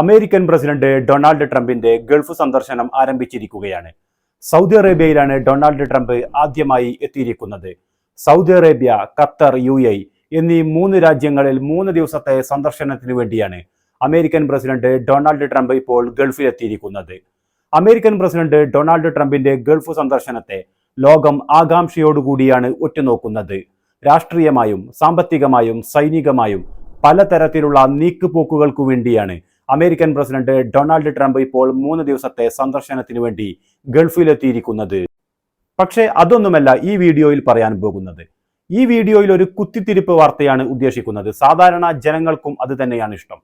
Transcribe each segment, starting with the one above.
American president Donald ട്രംപിന്റെ Gulf സന്ദർശനം ആരംഭിച്ചിരിക്കുകയാണ്. സൗദി അറേബ്യയിലാണ് ഡൊണാൾഡ് ട്രംപ് ആദ്യമായി എത്തിയിരിക്കുന്നത്. Saudi Arabia Qatar U A എന്നീ മൂന്ന് രാജ്യങ്ങളിൽ മൂന്ന് ദിവസത്തെ സന്ദർശനത്തിന് വേണ്ടിയാണ് അമേരിക്കൻ പ്രസിഡന്റ് ഡൊണാൾഡ് ട്രംപ് ഇപ്പോൾ ഗൾഫിലെത്തിയിരിക്കുന്നത്. അമേരിക്കൻ പ്രസിഡന്റ് ഡൊണാൾഡ് ട്രംപിന്റെ ഗൾഫ് സന്ദർശനത്തെ ലോകം ആകാംക്ഷയോടുകൂടിയാണ് ഒറ്റുനോക്കുന്നത് രാഷ്ട്രീയമായും സാമ്പത്തികമായും സൈനികമായും പലതരത്തിലുള്ള നീക്കുപോക്കുകൾക്കു വേണ്ടിയാണ് അമേരിക്കൻ പ്രസിഡന്റ് ഡൊണാൾഡ് ട്രംപ് ഇപ്പോൾ മൂന്ന് ദിവസത്തെ സന്ദർശനത്തിന് വേണ്ടി ഗൾഫിലെത്തിയിരിക്കുന്നത്. പക്ഷേ അതൊന്നുമല്ല ഈ വീഡിയോയിൽ പറയാൻ പോകുന്നത്. ഈ വീഡിയോയിൽ ഒരു കുത്തിത്തിരിപ്പ് വാർത്തയാണ് ഉദ്ദേശിക്കുന്നത്. സാധാരണ ജനങ്ങൾക്കും അത് തന്നെയാണ് ഇഷ്ടം.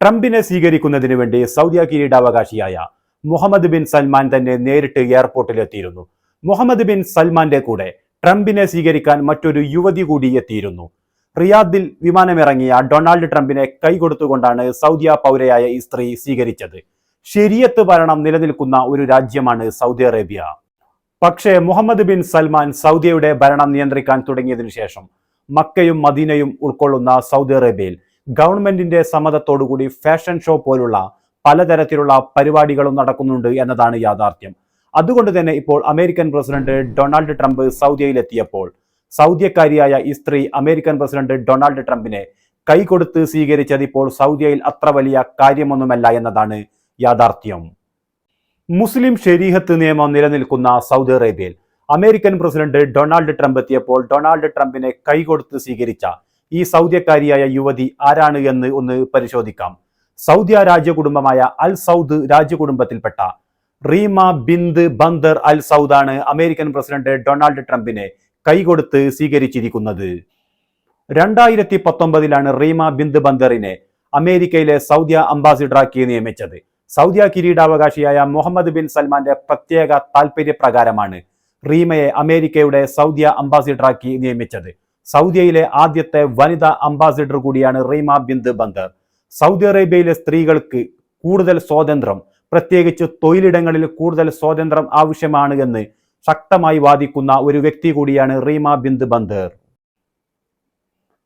ട്രംപിനെ സ്വീകരിക്കുന്നതിന് വേണ്ടി സൗദി കിരീടാവകാശിയായ മുഹമ്മദ് ബിൻ സൽമാൻ തന്നെ നേരിട്ട് എയർപോർട്ടിൽ എത്തിയിരുന്നു മുഹമ്മദ് ബിൻ സൽമാന്റെ കൂടെ ട്രംപിനെ സ്വീകരിക്കാൻ മറ്റൊരു യുവതി കൂടി എത്തിയിരുന്നു. റിയാദിൽ വിമാനമിറങ്ങിയ ഡൊണാൾഡ് ട്രംപിനെ കൈകൊടുത്തുകൊണ്ടാണ് സൗദിയ പൗരയായ ഈ സ്ത്രീ സ്വീകരിച്ചത്. ശരിയത്ത് ഭരണം നിലനിൽക്കുന്ന ഒരു രാജ്യമാണ് സൗദി അറേബ്യ. പക്ഷേ മുഹമ്മദ് ബിൻ സൽമാൻ സൗദിയുടെ ഭരണം നിയന്ത്രിക്കാൻ തുടങ്ങിയതിനു ശേഷം മക്കയും മദീനയും ഉൾക്കൊള്ളുന്ന സൗദി അറേബ്യയിൽ ഗവൺമെന്റിന്റെ സമ്മതത്തോടുകൂടി ഫാഷൻ ഷോ പോലുള്ള പലതരത്തിലുള്ള പരിപാടികളും നടക്കുന്നുണ്ട് എന്നതാണ് യാഥാർത്ഥ്യം. അതുകൊണ്ട് തന്നെ ഇപ്പോൾ അമേരിക്കൻ പ്രസിഡന്റ് ഡൊണാൾഡ് ട്രംപ് സൗദിയയിലെത്തിയപ്പോൾ സൗദിയക്കാരിയായ ഈ സ്ത്രീ അമേരിക്കൻ പ്രസിഡന്റ് ഡൊണാൾഡ് ട്രംപിനെ കൈകൊടുത്ത് സ്വീകരിച്ചത് ഇപ്പോൾ സൗദിയയിൽ അത്ര വലിയ കാര്യമൊന്നുമല്ല എന്നതാണ് യാഥാർത്ഥ്യം. മുസ്ലിം ശരീഹത്ത് നിയമം നിലനിൽക്കുന്ന സൗദി അറേബ്യയിൽ അമേരിക്കൻ പ്രസിഡന്റ് ഡൊണാൾഡ് ട്രംപ് എത്തിയപ്പോൾ ഡൊണാൾഡ് ട്രംപിനെ കൈകൊടുത്ത് സ്വീകരിച്ച ഈ സൗദിയക്കാരിയായ യുവതി ആരാണ് എന്ന് ഒന്ന് പരിശോധിക്കാം. സൗദിയ രാജകുടുംബമായ അൽ സൗദ് രാജകുടുംബത്തിൽപ്പെട്ട റീമ ബിന്ദ് ബന്ദർ അൽ സൗദാണ് അമേരിക്കൻ പ്രസിഡന്റ് ഡൊണാൾഡ് ട്രംപിനെ കൈകൊടുത്ത് സ്വീകരിച്ചിരിക്കുന്നത്. രണ്ടായിരത്തി പത്തൊമ്പതിലാണ് റീമ ബിന്ദ് ബന്ദറിനെ അമേരിക്കയിലെ സൗദിയ അംബാസിഡറാക്കി നിയമിച്ചത്. സൗദിയ കിരീടാവകാശിയായ മുഹമ്മദ് ബിൻ സൽമാന്റെ പ്രത്യേക താൽപര്യപ്രകാരമാണ് റീമയെ അമേരിക്കയുടെ സൗദിയ അംബാസിഡറാക്കി നിയമിച്ചത്. സൗദിയയിലെ ആദ്യത്തെ വനിതാ അംബാസിഡർ കൂടിയാണ് റീമ ബിന്ദ് ബന്ദർ. സൗദി അറേബ്യയിലെ സ്ത്രീകൾക്ക് കൂടുതൽ സ്വാതന്ത്ര്യം പ്രത്യേകിച്ച് തൊഴിലിടങ്ങളിൽ കൂടുതൽ സ്വാതന്ത്ര്യം ആവശ്യമാണ് എന്ന് ശക്തമായി വാദിക്കുന്ന ഒരു വ്യക്തി കൂടിയാണ് റീമ ബിന്ദ് ബന്ദർ.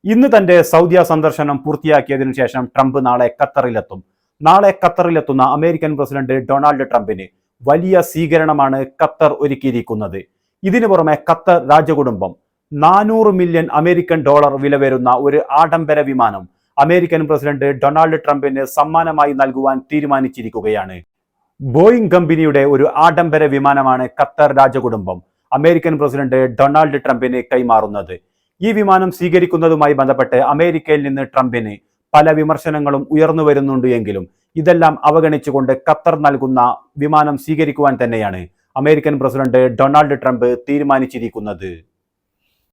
ഇന്ന് തന്റെ സൗദിയ സന്ദർശനം പൂർത്തിയാക്കിയതിനു ശേഷം ട്രംപ് നാളെ ഖത്തറിലെത്തും. നാളെ ഖത്തറിലെത്തുന്ന അമേരിക്കൻ പ്രസിഡന്റ് ഡൊണാൾഡ് ട്രംപിന് വലിയ സ്വീകരണമാണ് ഖത്തർ ഒരുക്കിയിരിക്കുന്നത്. ഇതിനു പുറമെ ഖത്തർ രാജകുടുംബം നാനൂറ് മില്യൺ അമേരിക്കൻ ഡോളർ വില വരുന്ന ഒരു ആഡംബര വിമാനം അമേരിക്കൻ പ്രസിഡന്റ് ഡൊണാൾഡ് ട്രംപിന് സമ്മാനമായി നൽകുവാൻ തീരുമാനിച്ചിരിക്കുകയാണ്. ബോയിങ് കമ്പനിയുടെ ഒരു ആഡംബര വിമാനമാണ് ഖത്തർ രാജകുടുംബം അമേരിക്കൻ പ്രസിഡന്റ് ഡൊണാൾഡ് ട്രംപിന് കൈമാറുന്നത്. ഈ വിമാനം സ്വീകരിക്കുന്നതുമായി ബന്ധപ്പെട്ട് അമേരിക്കയിൽ നിന്ന് ട്രംപിന് പല വിമർശനങ്ങളും ഉയർന്നു വരുന്നുണ്ട് എങ്കിലും ഇതെല്ലാം അവഗണിച്ചുകൊണ്ട് ഖത്തർ നൽകുന്ന വിമാനം സ്വീകരിക്കുവാൻ തന്നെയാണ് അമേരിക്കൻ പ്രസിഡന്റ് ഡൊണാൾഡ് ട്രംപ് തീരുമാനിച്ചിരിക്കുന്നത്.